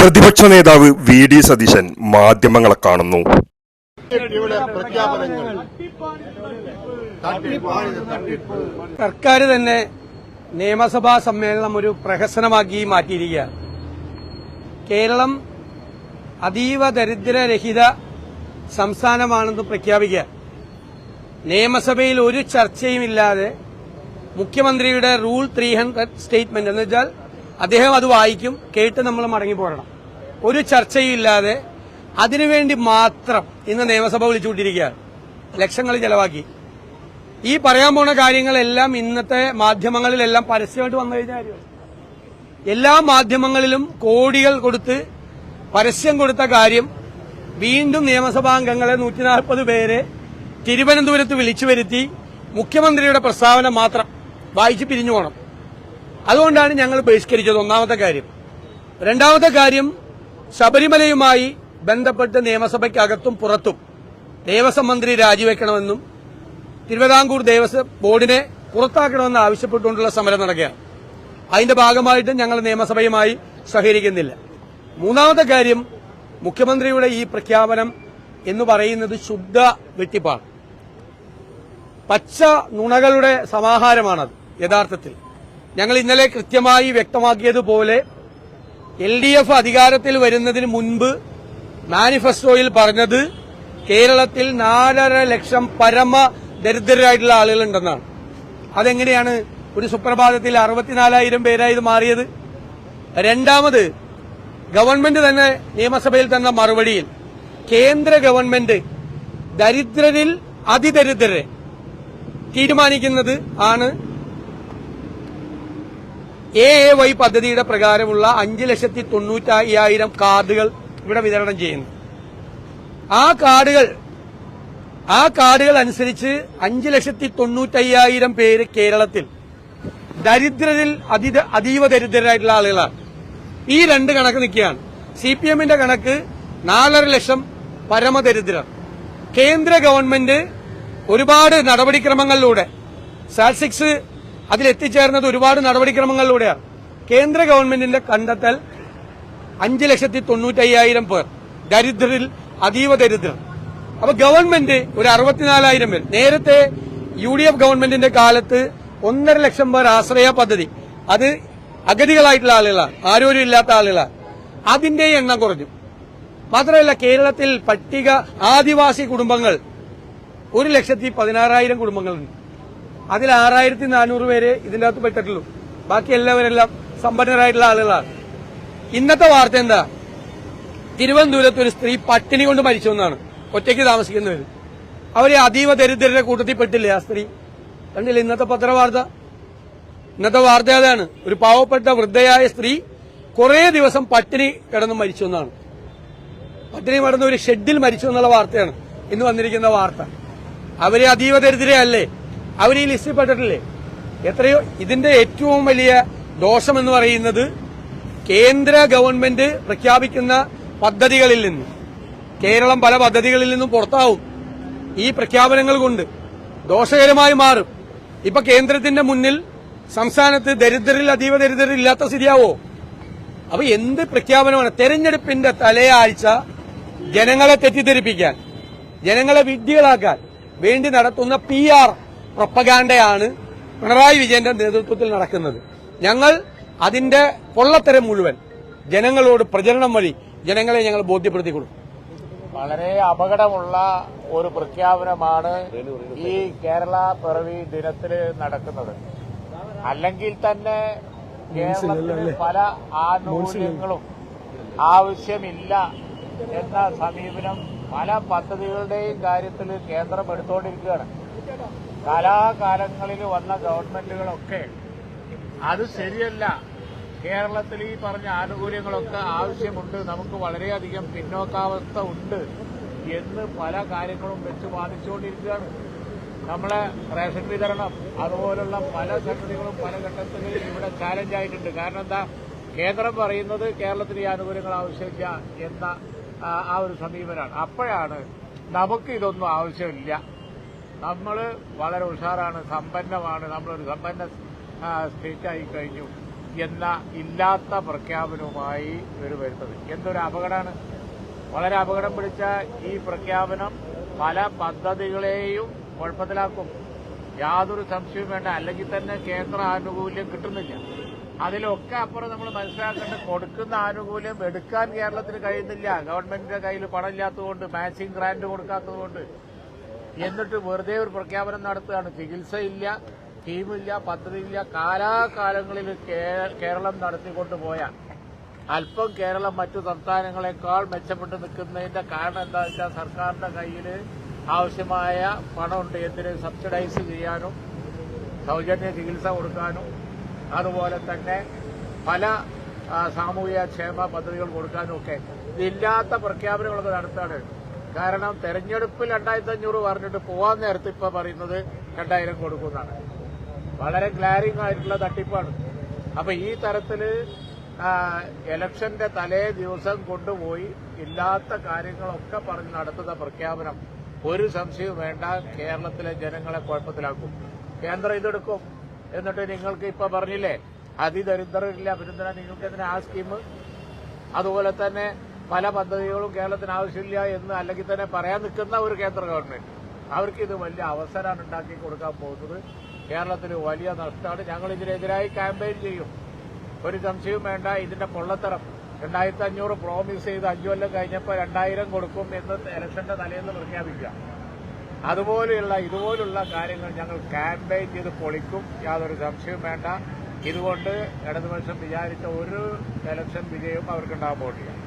പ്രതിപക്ഷ നേതാവ് V D Satheesan മാധ്യമങ്ങളെ കാണുന്നു. സർക്കാർ തന്നെ നിയമസഭാ സമ്മേളനം ഒരു പ്രഹസനമാക്കി മാറ്റിയിരിക്കുകയാണ്. കേരളം അതീവ ദരിദ്രരഹിത സംസ്ഥാനമാണെന്ന് പ്രഖ്യാപിക്കുക. നിയമസഭയിൽ ഒരു ചർച്ചയുമില്ലാതെ മുഖ്യമന്ത്രിയുടെ റൂൾ ത്രീ ഹൺഡ്രഡ് സ്റ്റേറ്റ്മെന്റ് എന്ന് വെച്ചാൽ അദ്ദേഹം അത് വായിക്കും കേട്ട് നമ്മൾ മടങ്ങി പോരണം. ഒരു ചർച്ചയില്ലാതെ അതിനുവേണ്ടി മാത്രം ഇന്ന് നിയമസഭ വിളിച്ചുകൊണ്ടിരിക്കുകയാണ് ലക്ഷങ്ങൾ ചെലവാക്കി. ഈ പറയാൻ പോണ കാര്യങ്ങളെല്ലാം ഇന്നത്തെ മാധ്യമങ്ങളിലെല്ലാം പരസ്യമായിട്ട് വന്നു കഴിഞ്ഞ കാര്യമാണ്. എല്ലാ മാധ്യമങ്ങളിലും കോടികൾ കൊടുത്ത് പരസ്യം കൊടുത്ത കാര്യം വീണ്ടും നിയമസഭാംഗങ്ങളെ നൂറ്റി നാൽപ്പത് പേരെ തിരുവനന്തപുരത്ത് വിളിച്ചു വരുത്തി മുഖ്യമന്ത്രിയുടെ പ്രസ്താവന മാത്രം വായിച്ചു പിരിഞ്ഞു പോകണം അതുകൊണ്ടാണ് ഞങ്ങൾ ബഹിഷ്കരിച്ചത് ഒന്നാമത്തെ കാര്യം. രണ്ടാമത്തെ കാര്യം ശബരിമലയുമായി ബന്ധപ്പെട്ട് നിയമസഭയ്ക്കകത്തും പുറത്തും ദേവസ്വം മന്ത്രി രാജിവെക്കണമെന്നും തിരുവിതാംകൂർ ദേവസ്വം ബോർഡിനെ പുറത്താക്കണമെന്ന് ആവശ്യപ്പെട്ടുകൊണ്ടുള്ള സമരം നടക്കുകയാണ്. അതിന്റെ ഭാഗമായിട്ട് ഞങ്ങൾ നിയമസഭയുമായി സഹകരിക്കുന്നില്ല. മൂന്നാമത്തെ കാര്യം മുഖ്യമന്ത്രിയുടെ ഈ പ്രഖ്യാപനം എന്ന് പറയുന്നത് ശുദ്ധ വെട്ടിപ്പാണ്. പച്ച നുണകളുടെ സമാഹാരമാണത് യഥാർത്ഥത്തിൽ. ഞങ്ങൾ ഇന്നലെ കൃത്യമായി വ്യക്തമാക്കിയതുപോലെ എൽ ഡി എഫ് അധികാരത്തിൽ വരുന്നതിന് മുൻപ് മാനിഫെസ്റ്റോയിൽ പറഞ്ഞത് കേരളത്തിൽ നാലര ലക്ഷം പരമ ദരിദ്രരായിട്ടുള്ള ആളുകളുണ്ടെന്നാണ്. അതെങ്ങനെയാണ് ഒരു സുപ്രഭാതത്തിൽ അറുപത്തിനാലായിരം പേരായി ഇത് മാറിയത്? രണ്ടാമത് ഗവൺമെന്റ് തന്നെ നിയമസഭയിൽ തന്ന മറുപടിയിൽ കേന്ദ്ര ഗവൺമെന്റ് ദരിദ്രരിൽ അതിദരിദ്രരെ തീരുമാനിക്കുന്നത് ആണ് എ എ വൈ പദ്ധതിയുടെ പ്രകാരമുള്ള അഞ്ച് ലക്ഷത്തി തൊണ്ണൂറ്റയ്യായിരം കാർഡുകൾ ഇവിടെ വിതരണം ചെയ്യുന്നു. ആ കാർഡുകൾ ആ കാർഡുകൾ അനുസരിച്ച് അഞ്ച് ലക്ഷത്തി തൊണ്ണൂറ്റയ്യായിരം പേര് കേരളത്തിൽ ദരിദ്രരിൽ അതി അതീവ ദരിദ്രരായിട്ടുള്ള ആളുകളാണ്. ഈ രണ്ട് കണക്ക് നിൽക്കുകയാണ്. സി പി എമ്മിന്റെ കണക്ക് നാലര ലക്ഷം പരമദരിദ്രർ. കേന്ദ്ര ഗവൺമെന്റ് ഒരുപാട് നടപടിക്രമങ്ങളിലൂടെ സാറ്റ്സിക്സ് അതിലെത്തിച്ചേർന്നത് ഒരുപാട് നടപടിക്രമങ്ങളിലൂടെയാണ്. കേന്ദ്ര ഗവൺമെന്റിന്റെ കണ്ടെത്തൽ അഞ്ച് ലക്ഷത്തി തൊണ്ണൂറ്റയ്യായിരം പേർ. ദരിദ്രരിൽ അതീവ ദരിദ്രർ. അപ്പൊ ഗവൺമെന്റ് ഒരു അറുപത്തിനാലായിരം പേർ. നേരത്തെ യു ഡി എഫ് ഗവൺമെന്റിന്റെ കാലത്ത് ഒന്നര ലക്ഷം പേർ ആശ്രയ പദ്ധതി. അത് അഗതികളായിട്ടുള്ള ആളുകളാണ്. ആരോരും ഇല്ലാത്ത ആളുകളാണ്. അതിന്റെ എണ്ണം കുറഞ്ഞു. മാത്രമല്ല കേരളത്തിൽ പട്ടിക ആദിവാസി കുടുംബങ്ങൾ ഒരു ലക്ഷത്തി പതിനാറായിരം കുടുംബങ്ങളുണ്ട്. അതിൽ ആറായിരത്തി നാനൂറ് പേരെ ഇതിന്റെ അകത്ത് പെട്ടിട്ടുള്ളൂ. ബാക്കി എല്ലാവരെല്ലാം സമ്പന്നരായിട്ടുള്ള ആളുകളാണ്. ഇന്നത്തെ വാർത്ത എന്താ? തിരുവനന്തപുരത്ത് ഒരു സ്ത്രീ പട്ടിണി കൊണ്ട് മരിച്ചു എന്നാണ്. ഒറ്റയ്ക്ക് താമസിക്കുന്നവർ അവർ അതീവ ദരിദ്രരുടെ കൂട്ടത്തിൽ പെട്ടില്ലേ ആ സ്ത്രീ? കണ്ടില്ലേ ഇന്നത്തെ പത്രവാർത്ത? ഇന്നത്തെ വാർത്ത അതാണ് ഒരു പാവപ്പെട്ട വൃദ്ധയായ സ്ത്രീ കുറേ ദിവസം പട്ടിണി കിടന്ന് മരിച്ചു എന്നാണ്. പട്ടിണി കിടന്ന് ഒരു ഷെഡിൽ മരിച്ചു എന്നുള്ള വാർത്തയാണ് ഇന്ന് വന്നിരിക്കുന്ന വാർത്ത. അവരെ അതീവ ദരിദ്രയല്ലേ അവർ ഈ ലിസ്റ്റിൽ പെട്ടിട്ടില്ലേ? എത്രയോ ഇതിന്റെ ഏറ്റവും വലിയ ദോഷം എന്ന് പറയുന്നത് കേന്ദ്ര ഗവൺമെന്റ് പ്രഖ്യാപിക്കുന്ന പദ്ധതികളിൽ നിന്ന്. കേരളം പല പദ്ധതികളിൽ നിന്നും പുറത്താവും. ഈ പ്രഖ്യാപനങ്ങൾ കൊണ്ട് ദോഷകരമായി മാറും. ഇപ്പൊ കേന്ദ്രത്തിന്റെ മുന്നിൽ സംസ്ഥാനത്ത് ദരിദ്രരിൽ അതീവ ദരിദ്രരിൽ ഇല്ലാത്ത സ്ഥിതിയാവോ? അപ്പൊ എന്ത് പ്രഖ്യാപനമാണ്? തെരഞ്ഞെടുപ്പിന്റെ തലയാഴ്ച ജനങ്ങളെ തെറ്റിദ്ധരിപ്പിക്കാൻ ജനങ്ങളെ വിഡ്ഢികളാക്കാൻ വേണ്ടി നടത്തുന്ന പി ആർ പ്രൊപ്പഗാൻഡയാണ് പിണറായി വിജയന്റെ നേതൃത്വത്തിൽ നടക്കുന്നത്. ഞങ്ങൾ അതിന്റെ പൊള്ളത്തരം മുഴുവൻ ജനങ്ങളോട് പ്രചരണം വഴി ജനങ്ങളെ ഞങ്ങൾ ബോധ്യപ്പെടുത്തി കൊടുക്കും വളരെ അപകടമുള്ള ഒരു പ്രഖ്യാപനമാണ് ഈ കേരള പിറവി ദിനത്തിൽ നടക്കുന്നത്. അല്ലെങ്കിൽ തന്നെ കേരളത്തിൽ പല ആനുകൂല്യങ്ങളും ആവശ്യമില്ല എന്ന സമീപനം പല പദ്ധതികളുടെയും കാര്യത്തിൽ കേന്ദ്രം എടുത്തുകൊണ്ടിരിക്കുകയാണ് കാലാകാലങ്ങളിൽ വന്ന ഗവൺമെന്റുകളൊക്കെ അത് ശരിയല്ല. കേരളത്തിൽ ഈ പറഞ്ഞ ആനുകൂല്യങ്ങളൊക്കെ ആവശ്യമുണ്ട്. നമുക്ക് വളരെയധികം പിന്നോക്കാവസ്ഥ ഉണ്ട് എന്ന് പല കാര്യങ്ങളും വെച്ച് വാദിച്ചുകൊണ്ടിരിക്കുകയാണ്. നമ്മളെ റേഷൻ വിതരണം അതുപോലുള്ള പല സംഗതികളും പല ഘട്ടങ്ങളിൽ ഇവിടെ ചാലഞ്ച് ആയിട്ടുണ്ട്. കാരണം എന്താ? കേന്ദ്രം പറയുന്നത് കേരളത്തിന് ഈ ആനുകൂല്യങ്ങൾ ആവശ്യമില്ല എന്ന ആ ഒരു സമീപനമാണ്. അപ്പോഴാണ് നമുക്ക് ഇതൊന്നും ആവശ്യമില്ല. നമ്മൾ വളരെ ഉഷാറാണ് സമ്പന്നമാണ്. നമ്മളൊരു സമ്പന്ന സ്റ്റേറ്റായി കഴിഞ്ഞു എന്ന ഇല്ലാത്ത പ്രഖ്യാപനവുമായി ഇവർ വരുന്നത്. എന്തൊരു അപകടമാണ്. വളരെ അപകടം പിടിച്ച ഈ പ്രഖ്യാപനം പല പദ്ധതികളെയും കുഴപ്പത്തിലാക്കും. യാതൊരു സംശയവും വേണ്ട. അല്ലെങ്കിൽ തന്നെ കേന്ദ്ര ആനുകൂല്യം കിട്ടുന്നില്ല. അതിലൊക്കെ അപ്പുറം നമ്മൾ മനസ്സിലാക്കേണ്ട കൊടുക്കുന്ന ആനുകൂല്യം എടുക്കാൻ കേരളത്തിന് കഴിയുന്നില്ല. ഗവൺമെന്റിന്റെ കയ്യിൽ പണമില്ലാത്തതുകൊണ്ട് മാച്ചിങ് ഗ്രാന്റ് കൊടുക്കാത്തതുകൊണ്ട്. എന്നിട്ട് വെറുതെ ഒരു പ്രഖ്യാപനം നടത്തുകയാണ്. ചികിത്സയില്ല ടീമില്ല പദ്ധതിയില്ല. കാലാകാലങ്ങളിൽ കേരളം നടത്തിക്കൊണ്ടുപോയ അല്പം കേരളം മറ്റു സംസ്ഥാനങ്ങളെക്കാൾ മെച്ചപ്പെട്ട് നിൽക്കുന്നതിന്റെ കാരണം എന്താ വെച്ചാൽ സർക്കാരിന്റെ കയ്യിൽ ആവശ്യമായ പണമുണ്ട്. എന്തിന്? സബ്സിഡൈസ് ചെയ്യാനും സൗജന്യ ചികിത്സ കൊടുക്കാനും. അതുപോലെ തന്നെ പല സാമൂഹിക ക്ഷേമ പദ്ധതികൾ കൊടുക്കാനും ഒക്കെ. ഇതില്ലാത്ത പ്രഖ്യാപനങ്ങളൊക്കെ നടത്താണ് കാരണം തെരഞ്ഞെടുപ്പിൽ രണ്ടായിരത്തി അഞ്ഞൂറ് പറഞ്ഞിട്ട് പോവാൻ നേരത്ത് ഇപ്പൊ പറയുന്നത് രണ്ടായിരം കൊടുക്കുന്നതാണ് വളരെ ഗ്ലാരിംഗ് ആയിട്ടുള്ള തട്ടിപ്പാണ്. അപ്പൊ ഈ തരത്തിൽ എലക്ഷന്റെ തലേ ദിവസം കൊണ്ടുപോയി ഇല്ലാത്ത കാര്യങ്ങളൊക്കെ പറഞ്ഞ് നടത്തുന്ന പ്രഖ്യാപനം ഒരു സംശയവും വേണ്ട. കേരളത്തിലെ ജനങ്ങളെ കുഴപ്പത്തിലാക്കും. കേന്ദ്രം ഇതെടുക്കും. എന്നിട്ട് നിങ്ങൾക്ക് ഇപ്പൊ പറഞ്ഞില്ലേ അതിദരിദ്രരില്ല അഭിനന്ദന നിങ്ങൾക്ക് എന്തിനാ ആ സ്കീം? അതുപോലെ തന്നെ പല പദ്ധതികളും കേരളത്തിന് ആവശ്യമില്ല എന്ന് അല്ലെങ്കിൽ തന്നെ പറയാൻ നിൽക്കുന്ന ഒരു കേന്ദ്ര ഗവൺമെന്റ്. അവർക്ക് ഇത് വലിയ അവസരമാണ് ഉണ്ടാക്കി കൊടുക്കാൻ പോകുന്നത്. കേരളത്തിന് വലിയ നഷ്ടമാണ്. ഞങ്ങൾ ഇതിനെതിരായി ക്യാമ്പയിൻ ചെയ്യും. ഒരു സംശയവും വേണ്ട. ഇതിന്റെ പൊള്ളത്തരം. രണ്ടായിരത്തി അഞ്ഞൂറ് പ്രോമിസ് ചെയ്ത് അഞ്ചു കൊല്ലം കഴിഞ്ഞപ്പോൾ രണ്ടായിരം കൊടുക്കും എന്ന് ഇലക്ഷന്റെ തലേന്ന് പ്രഖ്യാപിക്കുക. അതുപോലെയുള്ള ഇതുപോലുള്ള കാര്യങ്ങൾ ഞങ്ങൾ ക്യാമ്പയിൻ ചെയ്ത് പൊളിക്കും. യാതൊരു സംശയവും വേണ്ട. ഇതുകൊണ്ട് ഇടതുപക്ഷം വിചാരിച്ച ഒരു ഇലക്ഷൻ വിജയവും അവർക്കുണ്ടാകാൻ പോകില്ല